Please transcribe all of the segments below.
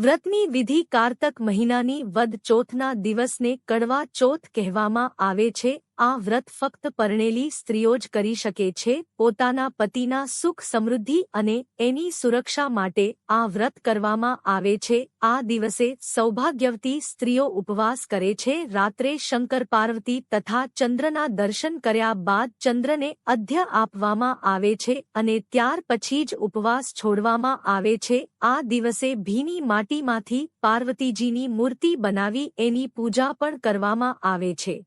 વ્રતની વિધિ કારતક મહિનાની વદ ચોથના દિવસને કડવા ચોથ કહેવામાં આવે છે. આ વ્રત ફક્ત પરણેલી સ્ત્રીઓ જ કરી શકે છે, પોતાના પતિના સુખ સમૃદ્ધિ અને એની સુરક્ષા માટે આ વ્રત કરવામાં આવે છે. આ દિવસે સૌભાગ્યવતી સ્ત્રીઓ ઉપવાસ કરે છે. રાત્રે શંકર પાર્વતી તથા ચંદ્રના દર્શન કર્યા બાદ ચંદ્રને અધ્ય આપવામાં આવે છે અને ત્યાર પછી જ ઉપવાસ છોડવામાં આવે છે. આ દિવસે ભીની માટીમાંથી પાર્વતીજીની મૂર્તિ બનાવી એની પૂજા પણ કરવામાં આવે છે.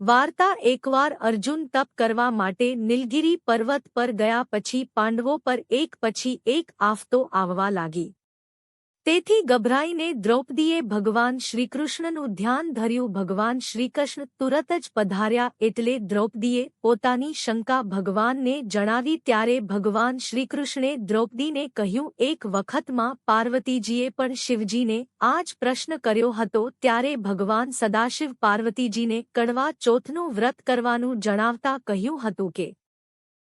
વાર્તા એકવાર અર્જુન તપ કરવા માટે નીલગિરી પર્વત પર ગયા પછી પાંડવો પર એક પછી એક આફતો આવવા લાગી. તેથી ગભરાઈને દ્રૌપદીએ ભગવાન શ્રીકૃષ્ણનું ધ્યાન ધર્યું. ભગવાન શ્રીકૃષ્ણ તુરત જ પધાર્યા એટલે દ્રૌપદીએ પોતાની શંકા ભગવાનને જણાવી. ત્યારે ભગવાન શ્રીકૃષ્ણે દ્રૌપદીને કહ્યું, એક વખતમાં પાર્વતીજીએ પણ શિવજીને આ જ પ્રશ્ન કર્યો હતો. ત્યારે ભગવાન સદાશિવ પાર્વતીજીને કડવા ચોથનું વ્રત કરવાનું જણાવતા કહ્યું હતું કે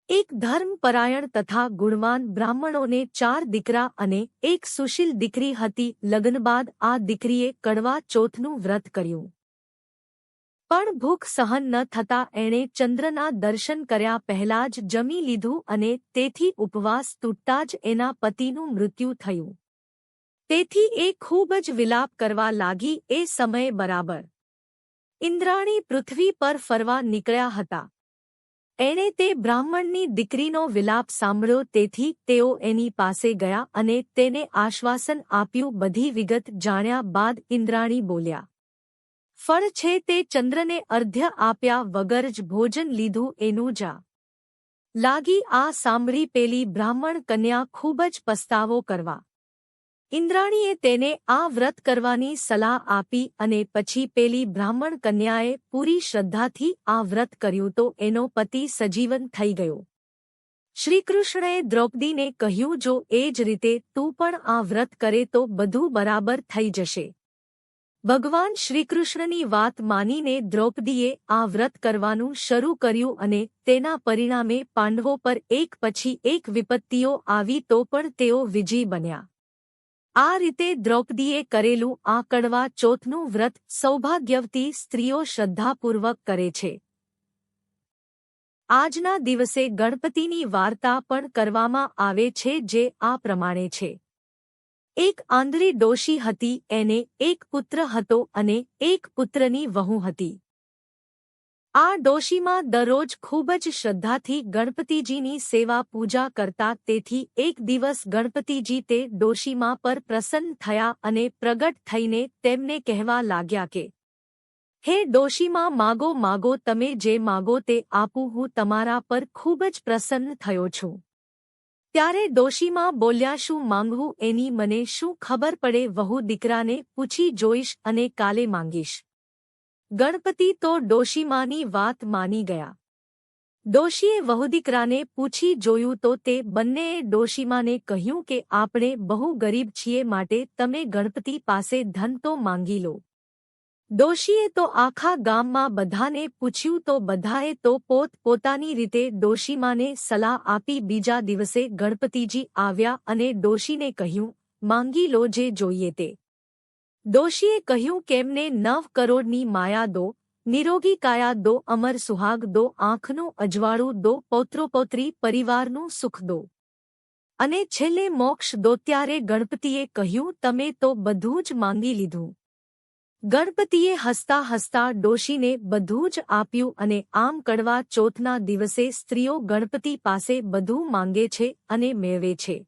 એક ધર્મપરાયણ તથા ગુણવાન બ્રાહ્મણોને ચાર દીકરા અને એક સુશીલ દીકરી હતી. લગ્ન બાદ આ દીકરીએ કડવા ચોથનું વ્રત કર્યું. પણ ભૂખ સહન ન થતા એણે ચંદ્રના દર્શન કર્યા પહેલા જ જમી લીધું અને તેથી ઉપવાસ તૂટતા જ એના પતિનું મૃત્યુ થયું. તેથી એ ખૂબ જ વિલાપ કરવા લાગી. એ સમયે બરાબર. ઇન્દ્રાણી પૃથ્વી પર ફરવા નીકળ્યા હતા. એણે તે બ્રાહ્મણની દીકરીનો વિલાપ સાંભળ્યો તેથી તેઓ એની પાસે ગયા અને તેને આશ્વાસન આપ્યું બધી વિગત જાણ્યા બાદ ઇન્દ્રાણી બોલ્યા, ફળ છે તે ચંદ્રને અર્ધ્ય આપ્યા વગર જ ભોજન લીધું એનું જા. લાગી આ સાંભળી પેલી બ્રાહ્મણ કન્યા ખૂબ જ પસ્તાવો કરવા ઇન્દ્રાણીએ તેને આ વ્રત કરવાની સલાહ આપી અને પછી પેલી બ્રાહ્મણ કન્યાએ પૂરી શ્રદ્ધાથી આ વ્રત કર્યું તો એનો પતિ સજીવન થઈ ગયો. શ્રીકૃષ્ણએ દ્રૌપદીને કહ્યું, જો એ જ રીતે તું પણ આ વ્રત કરે તો બધું બરાબર થઈ જશે. ભગવાન શ્રીકૃષ્ણની વાત માનીને દ્રૌપદીએ આ વ્રત કરવાનું શરૂ કર્યું અને તેના પરિણામે પાંડવો પર એક પછી એક વિપત્તિઓ આવી તો પણ તેઓ વિજયી બન્યા. આ રીતે દ્રૌપદીએ કરેલું આ કડવા ચોથનું વ્રત સૌભાગ્યવતી સ્ત્રીઓ શ્રદ્ધાપૂર્વક કરે છે. આજના દિવસે ગણપતિની વાર્તા પણ કરવામાં આવે છે જે આ પ્રમાણે છે. એક આંધળી ડોશી હતી, એને એક પુત્ર હતો અને એક પુત્રની વહુ હતી. આ ડોશીમાં દરરોજ ખૂબ જ શ્રદ્ધાથી ગણપતિજીની સેવા પૂજા કરતા તેથી એક દિવસ ગણપતિજી તે ડોશીમાં પર પ્રસન્ન થયા અને પ્રગટ થઈને તેમને કહેવા લાગ્યા કે, હે ડોશીમાં માગો માગો તમે જે માગો તે આપું હું તમારા પર ખૂબ જ પ્રસન્ન થયો છું. ત્યારે ડોશીમાં બોલ્યા, શું માંગવું એની મને શું ખબર પડે? વહુ દીકરાને પૂછી જોઈશ અને કાલે માંગીશ. ગણપતિ તો ડોશીમાની વાત માની ગયા. ડોશીએ વહુદીકરાને પૂછી જોયું તો તે બંનેએ ડોશીમાને કહ્યું કે આપણે બહુ ગરીબ છીએ માટે તમે ગણપતિ પાસે ધન તો માંગી લો. ડોશીએ તો આખા ગામમાં બધાને પૂછ્યું તો બધાએ તો પોત પોતાની રીતે ડોશીમાને સલાહ આપી બીજા દિવસે ગણપતિજી આવ્યા અને ડોશીને કહ્યું, માંગી લો જે જોઈએ તે. દોશીએ કહ્યું, કેમને નવ કરોડની માયા દો, નિરોગી કાયા દો, અમર સુહાગ દો, આંખનું અજવાળું દો, પૌત્રોપૌત્રી પરિવારનું સુખ દો. અને છેલ્લે મોક્ષ દો, ત્યારે ગણપતિએ કહ્યું, તમે તો બધું જ માંગી લીધું. ગણપતિએ હસતા હસતા ડોશીને બધું જ આપ્યું અને આમ કડવા ચોથના દિવસે સ્ત્રીઓ ગણપતિ પાસે બધું માંગે છે અને મેળવે છે.